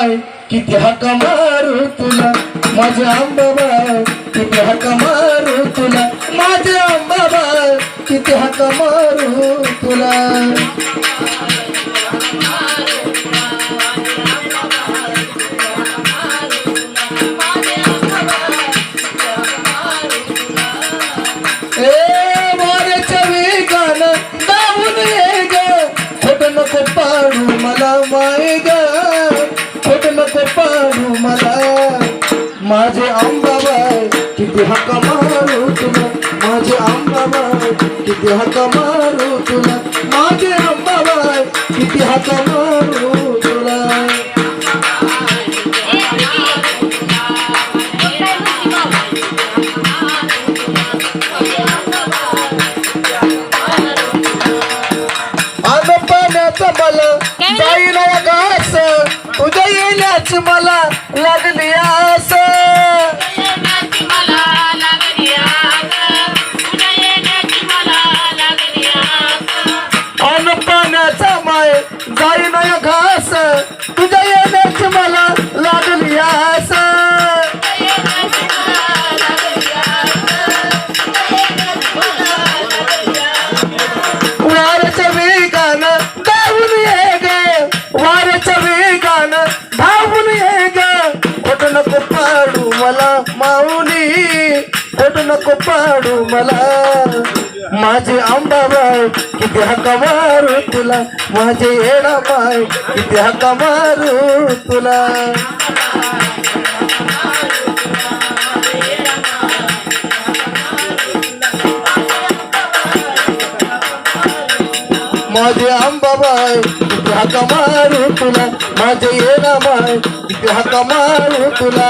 आंबाबाई किती हक मारू तुला? माझ्या आंबाबाई किती हक मारू तुला? माझ्या आंबाबाई किती हक मारू मारू तुला माझे आंबाबाई किती हका मारू तुला माझे आंबाबाई किती हका मारू तुला अन पाण्याचं मला जाईना घास तुझ्या येण्याची मला पाण्याचा माय घास तुझ्या येण्याची मला लागली आस. वाऱ्याच्या वेगानं धावून ये ग वाऱ्याच्या वेगानं धावून ये ग. खोट नको पाडू मला माऊली खोट नको पाडू मला. माझे आंबाबाई किती हका मारू तुला? माझे येडा बाय किती हका मारू तुला? माझे आंबाबाय किती हाका मारू तुला? माझे येणा बाय किती हाका मारू तुला?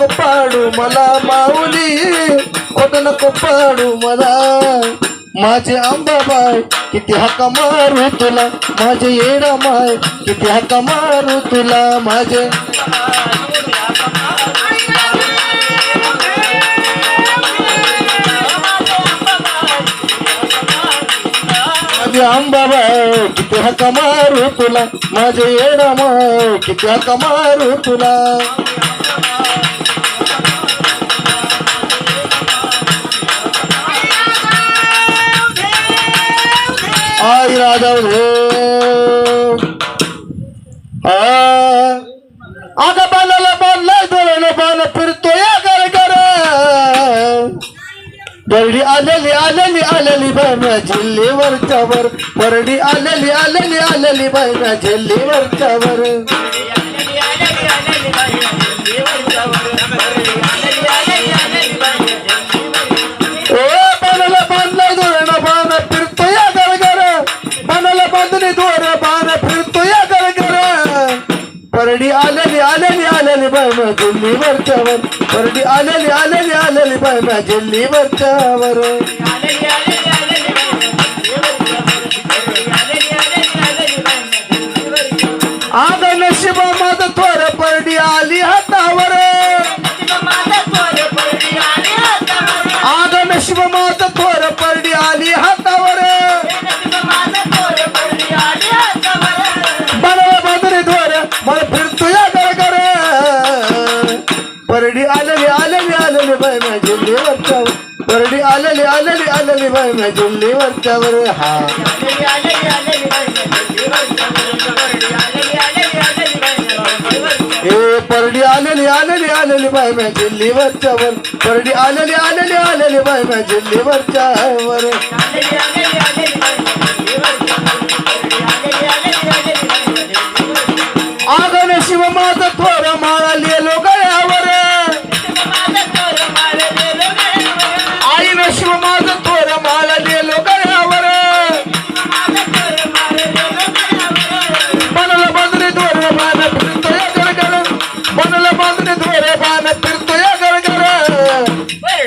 खोट नको पाडू मला माऊली खोट नको पाडू मला माझे आंबाबाई किती हाका मारू तुला माझे येडा माय किती हाका मारू तुला माझे माझे आंबाबाई किती हाका मारू तुला माझे येडा माय किती हाका मारू तुला आई हो. आग बालाला बांधलाय डोळ्याला बाण फिरतोय घर गर परडी आलेली आलेली आलेली बाय म्या झिल्लीवरच्या वर परडी आलेली आलेली आलेली बाय म्या झिल्लीवरच्या वर आलेली बाय म्या झिल्लीवरच्या वर परडी आलेली आलेली आलेली बाय म्या झिल्लीवरच्या वर आग नशिबा माझ थोर परडी आली हातावर. आग नशिबा माझ बाय वरडी आलेली परडी आलेली आलेली आलेली मी माझ्या जिल्लीवरच्यावर हा. ए परडी आलेली आलेली आलेली बाय मी जिल्लीवरच्या वर परडी आलेली आलेली आलेली बाय मी जिल्लीवरच्या वर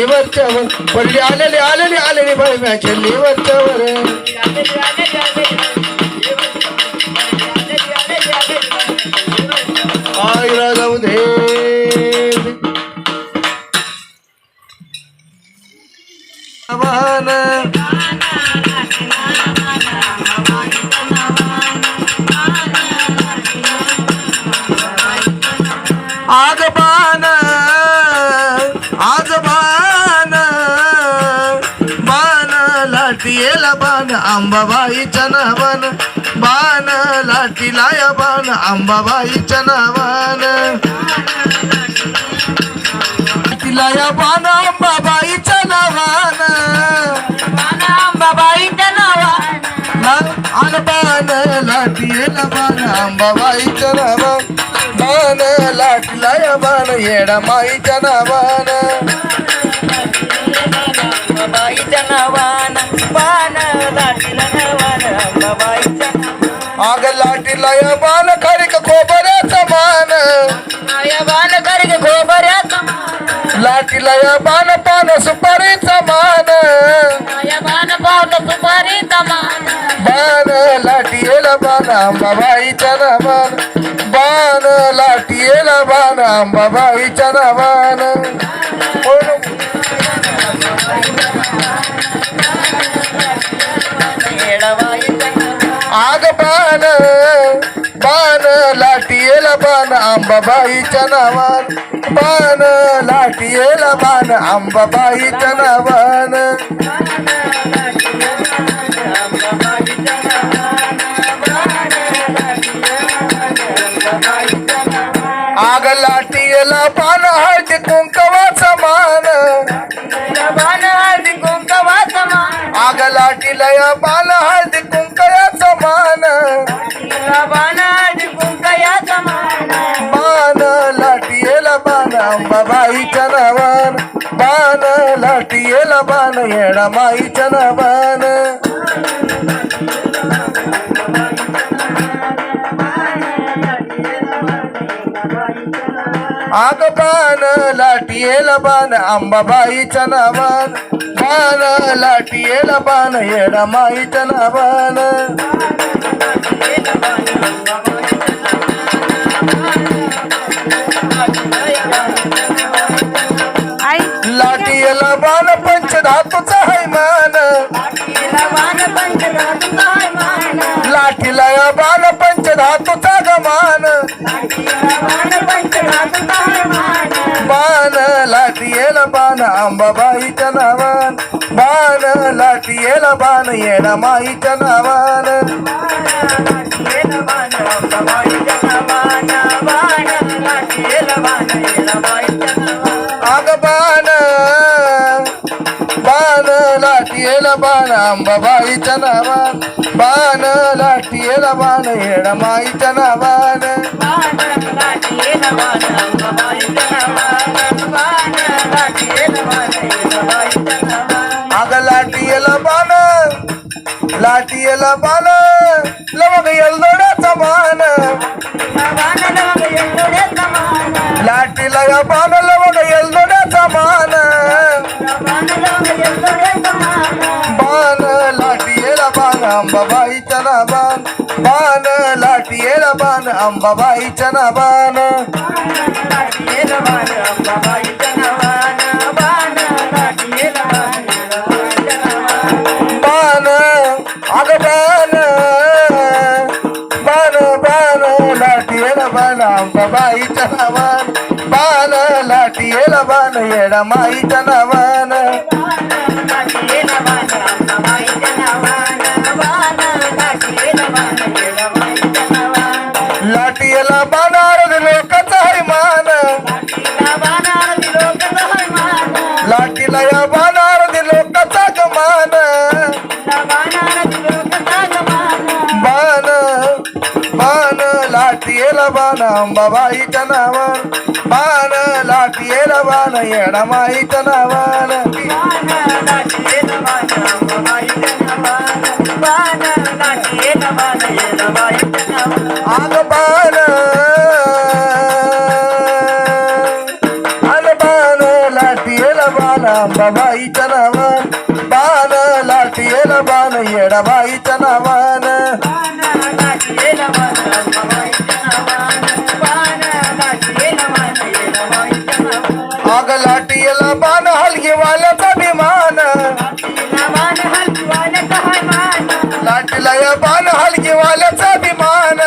बाय पडली आलेली आलेली आलेली बाय म्या झेलली वरच्यावर अंबाबाईच्या नावान बाण लाटीला या बाण अंबाबाईच्या नावान या बाण अंबाबाईच्या नावान लाटीला बाण अंबाबाईच्या नावान बाण लाटीला या बाण येडा माईच्या नावान आग लाटीला या बाण खरीक खोबऱ्याचा मान. लाटीला या बाण पान सुपारीचा मान. बाण लाटीला बाण अंबाबाईच्या नावान बाण लाटीला बाण अंबाबाईच्या नावान आग पान पान लाटीला पान आंबाबाईच्या नावान. पान लाटीला पान आंबाबाईच्या नावान. आग लाटीला पान हळदी कुंक आग लाटीला या बाण हळदी कुंकवाचा मान. बाण लाटीला बाण अंबाबाईच्या नावान. बाण लाटीला बाण येडा माईच्या नावान. आग बाण लाटीला बाण आंबाबाईच्या नावान बाण लाटीला बाण येडा माईच्या नावान आई लाटीला बाण पंचधातूचा हैमान लाठीला या बाण अंबाबाईच्या नावान बाण लाटीला बाण येणा माईच्या नावान. आग बाण बाण लाटीला बाण अंबाबाईच्या नावान बाण लाटीला बाण येणा माईच्या नावान. लाटीला बाण लवंग एलदोड्याचा मान लाटीला या बाण लवंग एलदोड्याचा मान बाण लाटीला बाण अंबाबाईच्या नावान बाण लाटीला बाण अंबाबाईच्या नावान बाण लाटीला बाण येडा माईच्या नावान बाण अंबाबाईच्या नावान. बाण लाटियेला बाण येडामाईच्या नावान. आग बाण आग बाण. लाटियेला बाण अंबाबाईच्या नावान. बाण लाटियेला बाण येडाबाईच्या हलगीवाल्याचा अभिमान.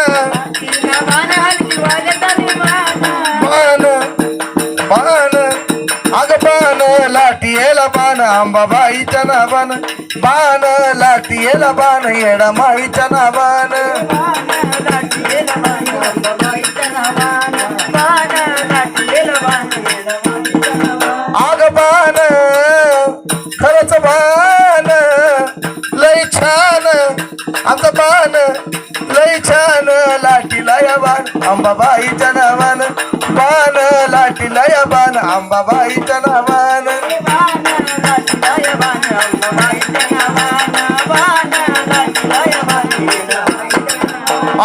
बाण बाण अग बाण लाटीला बाण अंबाबाईच्या नावान. बाण लाटियेला बाण येडामाईच्या नावान. आग बाण खरंच बाण लय छान. आमचं बाण बाण अंबाबाईच्या नावान बाण लाटीला या बाण अंबाबाईच्या नावान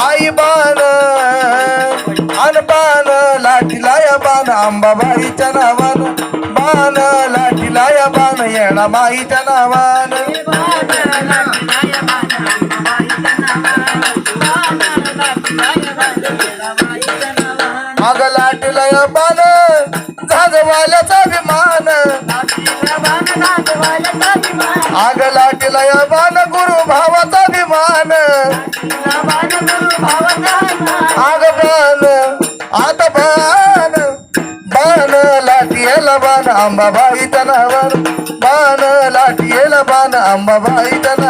आई बाण अन बाण लाटीला या बाण अंबाबाईच्या नावान बाण लाटीला या बाण येणामाईच्या नावान मग या बाण झाजवाल्याचा विमान आग लाटीला बाण गुरु भावाचा विमान आग बाण आता बाण. बाण लाटियला बाण आंबाबाई तनावर बाण लाटियला बाण आंबाबाई तना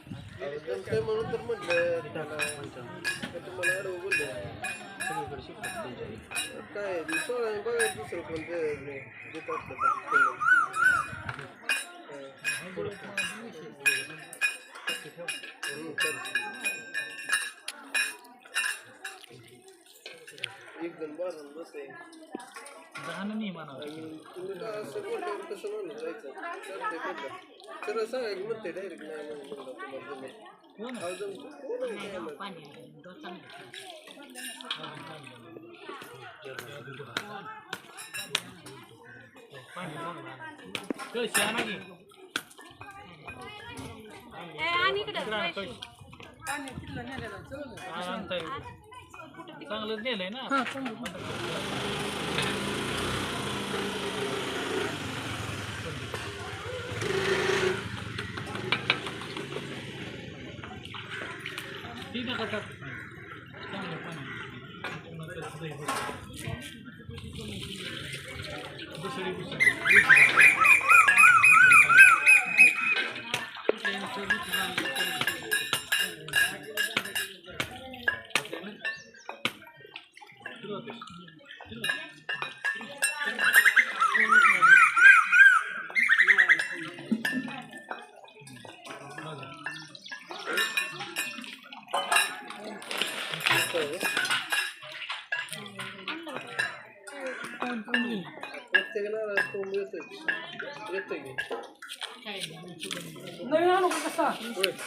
जमतंय म्हणून तर म्हटलं तुम्हाला अडवं बोलले काय सोळा दुसरं कोण देत चालतंय. एक जण बाजून बसते आणि तुम्ही का असं बोलल्यावर कसं म्हणून जायचं. चालतंय बदला सरळ सांगायचं म्हणते डायरेक्ट नाही म्हणून म्हणलं तुम्हाला जमत. अहो, जमतं. कोण आहे काय माहिती? चांगलं नेलंय ना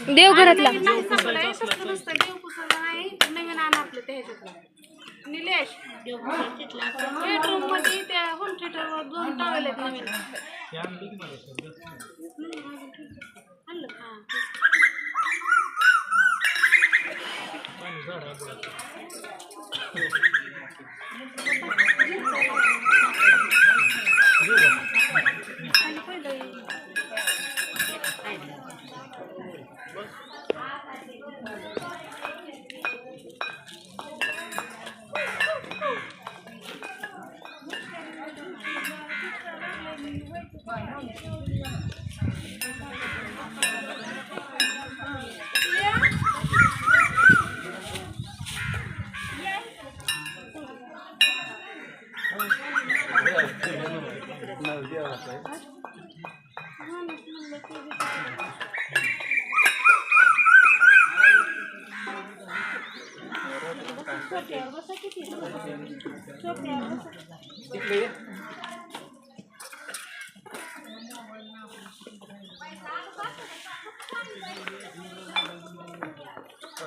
देवघरातला नवीन आण आपलं त्या ह्याच्यातलं. निलेश. बेडरूममध्ये त्या होम थिएटरवर दोन टावेल आहेत नवीन. आणली जास्त नाही. आणलं का पाणी झाड आहे बुडाचं. आणि पहिलं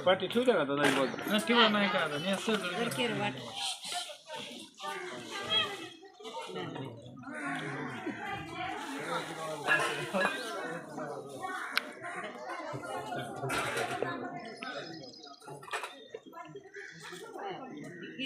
पाठी ठेवते का दादा? बोल नाही, ठेवा नाही का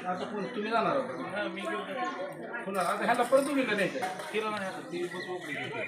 आता कोण तुम्ही जाणार आहोत हा, मी. पुन्हा आता ह्याला परत तुम्ही न्यायचं तिला नाही आता. ती उघडी घेते.